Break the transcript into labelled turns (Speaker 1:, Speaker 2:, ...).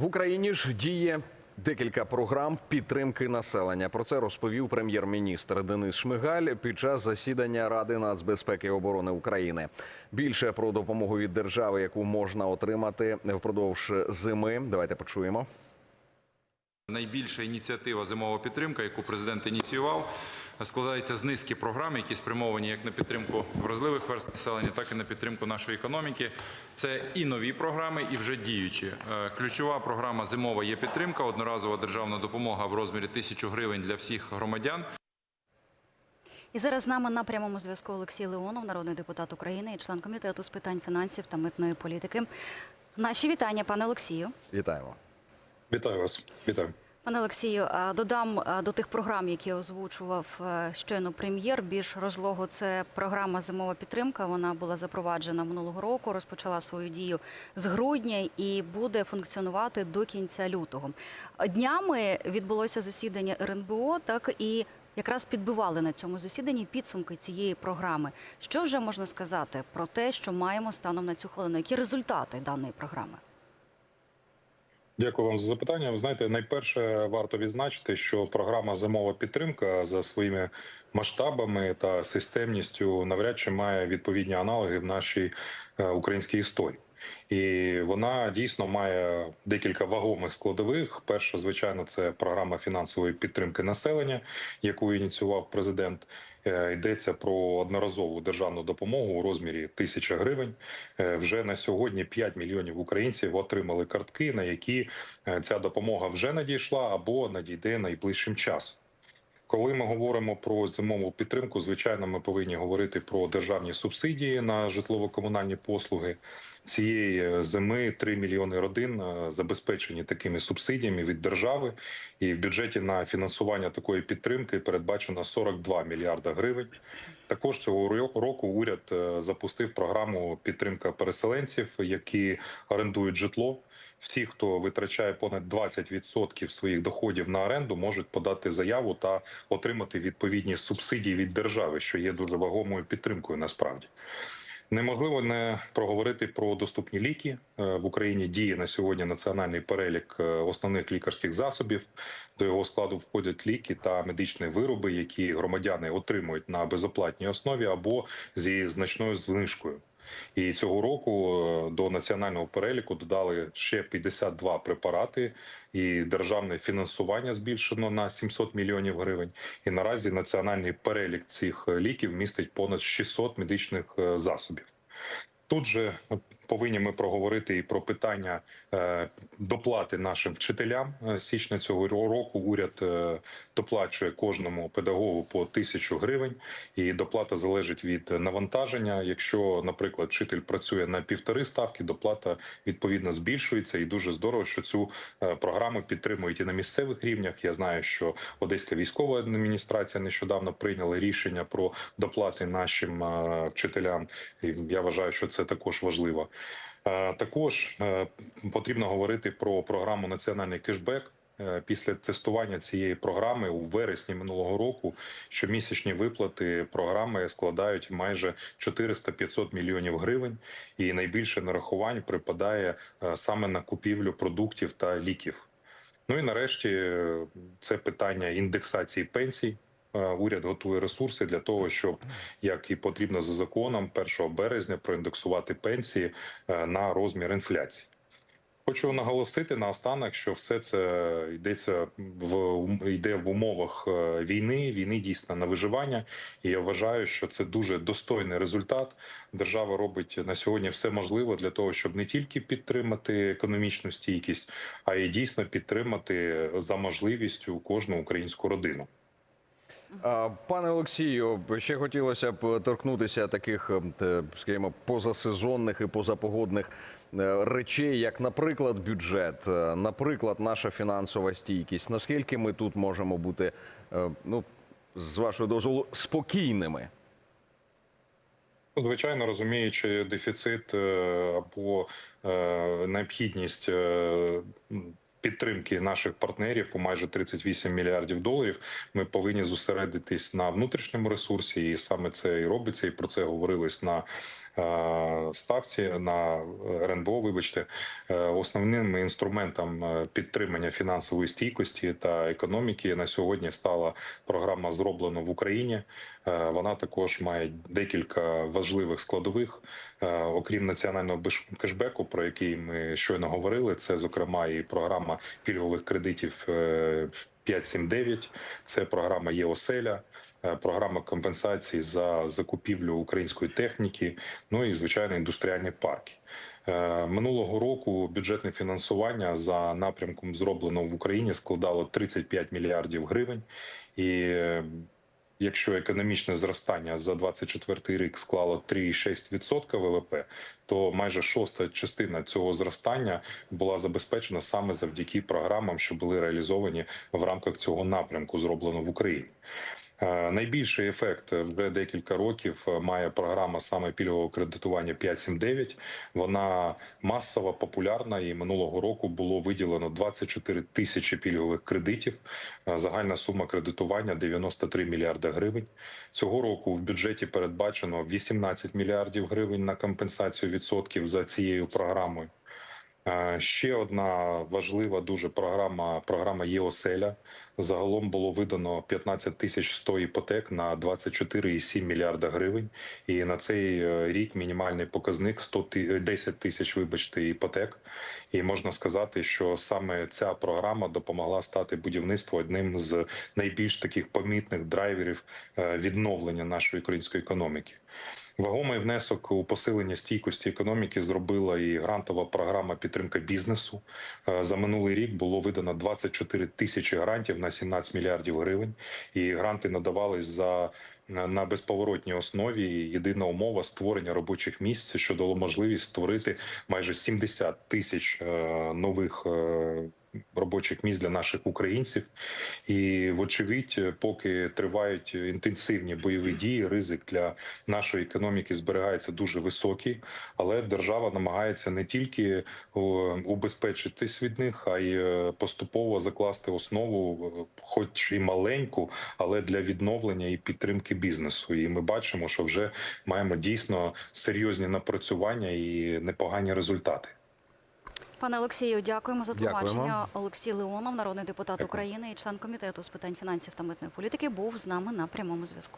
Speaker 1: В Україні ж діє декілька програм підтримки населення. Про це розповів прем'єр-міністр Денис Шмигаль під час засідання Ради нацбезпеки і оборони України. Більше про допомогу від держави, яку можна отримати впродовж зими. Давайте почуємо.
Speaker 2: Найбільша ініціатива зимова підтримка, яку президент ініціював, складається з низки програм, які спрямовані як на підтримку вразливих верств населення, так і на підтримку нашої економіки. Це і нові програми, і вже діючі. Е, Ключова програма зимова є підтримка, одноразова державна допомога в розмірі тисячу гривень для всіх громадян.
Speaker 3: І зараз з нами на прямому зв'язку Олексій Леонов, народний депутат України і член комітету з питань фінансів та митної політики. Наші вітання, пане Олексію.
Speaker 1: Вітаємо.
Speaker 4: Вітаю вас. Вітаю.
Speaker 3: Пане Олексію, додам до тих програм, які озвучував е, щойно прем'єр. Більш розлого це програма Зимова підтримка. Вона була запроваджена минулого року, розпочала свою дію з грудня і буде функціонувати до кінця лютого. Днями відбулося засідання РНБО, так і якраз підбивали на цьому засіданні підсумки цієї програми. Що вже можна сказати про те, що маємо станом на цю хвилину? Які результати даної програми?
Speaker 4: Дякую вам за запитання. Ви знаєте, найперше варто відзначити, що програма зимова підтримка за своїми масштабами та системністю навряд чи має відповідні аналоги в нашій е, українській історії. І вона дійсно має декілька вагомих складових. Перша, звичайно, це програма фінансової підтримки населення, яку ініціював президент. Е, Йдеться про одноразову державну допомогу у розмірі тисяча гривень. Е, Вже на сьогодні 5 мільйонів українців отримали картки, на які е, ця допомога вже надійшла або надійде найближчим часом. Коли ми говоримо про зимову підтримку, звичайно, ми повинні говорити про державні субсидії на житлово-комунальні послуги. Цієї зими 3 мільйони родин е, забезпечені такими субсидіями від держави, і в бюджеті на фінансування такої підтримки передбачено 42 мільярда гривень. Також цього року уряд е, запустив програму підтримка переселенців, які орендують житло. Всі, хто витрачає понад 20% своїх доходів на оренду, можуть подати заяву та отримати відповідні субсидії від держави, що є дуже вагомою підтримкою насправді. Неможливо не проговорити про доступні ліки Е, в Україні. Діє на сьогодні національний перелік е, основних лікарських засобів. До його складу входять ліки та медичні вироби, які громадяни отримують на безоплатній основі або зі значною знижкою. І цього року е, до національного переліку додали ще 52 препарати, і державне фінансування збільшено на 700 мільйонів гривень. І наразі національний перелік цих ліків містить понад 600 медичних е, засобів. Тут же повинні ми проговорити і про питання е, доплати нашим вчителям. Е, Січня цього року уряд е, доплачує кожному педагогу по тисячу гривень, і доплата залежить від навантаження. Якщо, наприклад, вчитель працює на півтори ставки, доплата відповідно збільшується, і дуже здорово, що цю програму підтримують і на місцевих рівнях. Я знаю, що Одеська військова адміністрація нещодавно прийняла рішення про доплати нашим вчителям. І я вважаю, що це також важливо. Е, Також е, потрібно говорити про програму Національний кешбек. Е, Після тестування цієї програми у вересні минулого року щомісячні виплати програми складають майже 400-500 мільйонів гривень, і найбільше нарахувань припадає саме на купівлю продуктів та ліків. Ну і нарешті це питання індексації пенсій. Е, Уряд готує ресурси для того, щоб як і потрібно за законом, 1 березня проіндексувати пенсії е, на розмір інфляції. Хочу наголосити наостанок, що все це йдеться в йде в умовах е, війни. Війни дійсно на виживання, і я вважаю, що це дуже достойний результат. Держава робить на сьогодні все можливе для того, щоб не тільки підтримати економічну стійкість, а й дійсно підтримати за можливістю кожну українську родину.
Speaker 1: Пане Олексію, ще хотілося б торкнутися таких, ем, скажімо, позасезонних і позапогодних е, речей, як, наприклад, бюджет, е, наприклад, наша фінансова стійкість. Наскільки ми тут можемо бути, е, ну, з вашого дозволу, спокійними?
Speaker 4: Звичайно, розуміючи дефіцит або необхідність підтримки наших партнерів у майже 38 мільярдів доларів, ми повинні зосередитись на внутрішньому ресурсі, і саме це і робиться. І про це говорилось на ставці на РНБО. Вибачте, Е, основним інструментом е, підтримання фінансової стійкості та економіки на сьогодні стала програма зроблено в Україні. Е, Вона також має декілька важливих складових, Е, окрім національного кешбеку, про який ми щойно говорили. Це зокрема і програма пільгових кредитів е, 579, це програма ЄОСЕЛЯ. Е, Програма компенсації за закупівлю української техніки, ну і звичайно індустріальні парки. Е, Минулого року бюджетне фінансування за напрямком зроблено в Україні складало 35 мільярдів гривень. І е, якщо економічне зростання за 24 рік склало 3,6% ВВП, то майже шоста частина цього зростання була забезпечена саме завдяки програмам, що були реалізовані в рамках цього напрямку, зроблено в Україні. Е, Найбільший ефект вже декілька років е, має програма саме пільгового кредитування 579. Вона масова, популярна, і минулого року було виділено 24 тисячі пільгових кредитів. Е, Загальна сума кредитування 93 мільярди гривень. Цього року в бюджеті передбачено 18 мільярдів гривень на компенсацію відсотків за цією програмою. Е, Ще одна важлива дуже програма програма ЄОСЕЛЯ. Загалом було видано 15 тисяч 100 іпотек на 24,7 мільярда гривень. І на цей е, рік мінімальний показник 100 ти- е, 10 тисяч, вибачте, іпотек. І можна сказати, що саме ця програма допомогла стати будівництву одним з найбільш таких помітних драйверів відновлення нашої української економіки. Вагомий внесок у посилення стійкості економіки зробила і грантова програма підтримка бізнесу. Е, За минулий рік було видано 24 тисячі грантів на 17 мільярдів гривень. І гранти надавались за на на безповоротній основі. Єдина умова створення робочих місць, що дало можливість створити майже 70 тисяч е, нових. Робочих місць для наших українців, і вочевидь, поки тривають інтенсивні бойові дії, ризик для нашої економіки зберігається дуже високий, але держава намагається не тільки убезпечитись від них, а й е, поступово закласти основу, е, хоч і маленьку, але для відновлення і підтримки бізнесу. І ми бачимо, що вже маємо дійсно серйозні напрацювання і непогані результати.
Speaker 3: Пане Олексію, дякуємо за тлумачення. Олексій Леонов, народний депутат України і член комітету з питань фінансів та митної політики, був з нами на прямому зв'язку.